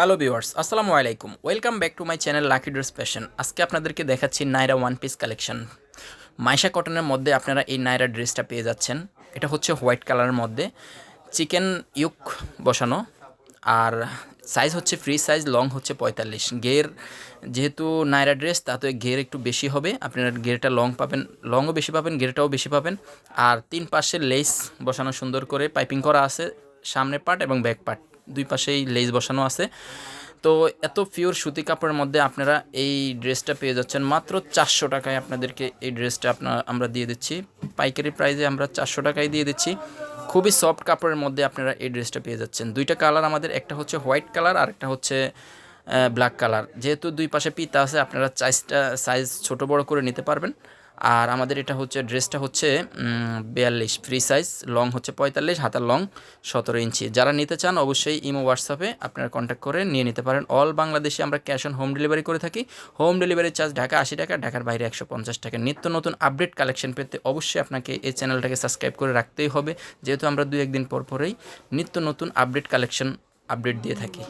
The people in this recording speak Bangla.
হ্যালো ভিউয়ার্স আসসালামু আলাইকুম welcome back to my channel Lucky Dress Fashion আজকে আপনাদেরকে দেখাচ্ছি Naira one piece collection Maisha কটনের মধ্যে আপনারা এই নাইরা ড্রেসটা পেয়ে যাচ্ছেন। এটা হচ্ছে হোয়াইট কালারের মধ্যে। চিকেন ইউক বসানো। আর সাইজ হচ্ছে ফ্রি সাইজ লং হচ্ছে পঁয়তাল্লিশ। গের যেহেতু নাইরা ড্রেস তাতে গের একটু বেশি হবে। আপনারা গেরটা লং পাবেন। লংও বেশি পাবেন গেরটাও বেশি পাবেন। আর তিন পাশে লেস বসানো সুন্দর করে পাইপিং করা আছে। সামনের পার্ট এবং ব্যাক পার্ট দুই পাশেই লেস বসানো আছে। তো এত পিওর সুতি কাপড়ের মধ্যে আপনারা এই ড্রেসটা পেয়ে যাচ্ছেন। মাত্র চারশো টাকায় আপনাদেরকে এই ড্রেসটা আপনার, আমরা দিয়ে দিচ্ছি। পাইকারি প্রাইজে আমরা চারশো টাকায় দিয়ে দিচ্ছি। খুবই সফট কাপড়ের মধ্যে আপনারা এই ড্রেসটা পেয়ে যাচ্ছেন। দুইটা কালার আমাদের, একটা হচ্ছে হোয়াইট কালার আর একটা হচ্ছে ব্ল্যাক কালার যেহেতু দুই পাশে পিতা আছে, আপনারা সাইজটা সাইজ ছোট বড় করে নিতে পারবেন। আর আমাদের এটা হচ্ছে, ড্রেসটা হচ্ছে বিয়াল্লিশ ফ্রি সাইজ লং হচ্ছে পঁয়তাল্লিশ, হাতার লং সতেরো ইঞ্চি। যারা নিতে চান অবশ্যই ইমো হোয়াটসঅ্যাপে আপনারা কন্ট্যাক্ট করে নিয়ে নিতে পারেন। অল বাংলাদেশে আমরা ক্যাশ অন হোম ডেলিভারি করে থাকি। হোম ডেলিভারি চার্জ ঢাকা আশি টাকা, ঢাকার বাইরে একশো পঞ্চাশ টাকা। নিত্য নতুন আপডেট কালেকশন পেতে অবশ্যই আপনাকে এই চ্যানেলটাকে সাবস্ক্রাইব করে রাখতেই হবে। যেহেতু আমরা দু একদিন পর পরেই নিত্য নতুন আপডেট কালেকশন আপডেট দিয়ে থাকি।